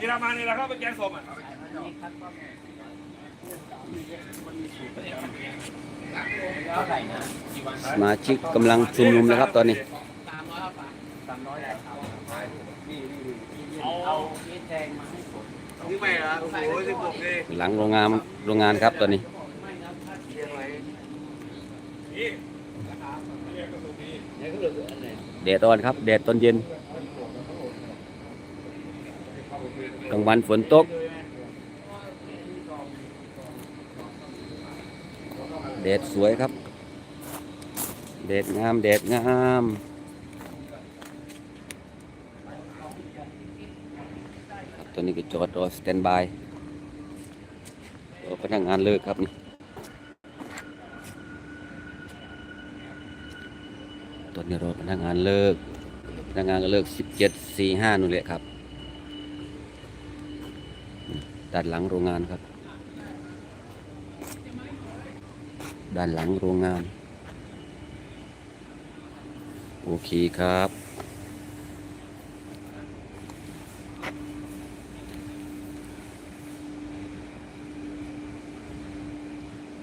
นี่รามานี่เราเข้าไปแกงส้มอะสมาชิกกำลังชุมนุมนะครับตอนนี้หลังโรงงานโรงงานครับตอนนี้แดดอ่อนครับแดดตอนเย็น กลางวันฝนตกแดดสวยครับแดดงามแดดงามครับตอนนี้ก็จอดรอสแตนบายรอพนักงานเลิกครับนี่ตอนนี้รอพนักงานเลิกพนักงานก็เลิกสิบเจ็ดสี่ห้านู่นแหละครับ ด้านหลังโรงงานครับ ด้านหลังโรงงาน โอเคครับ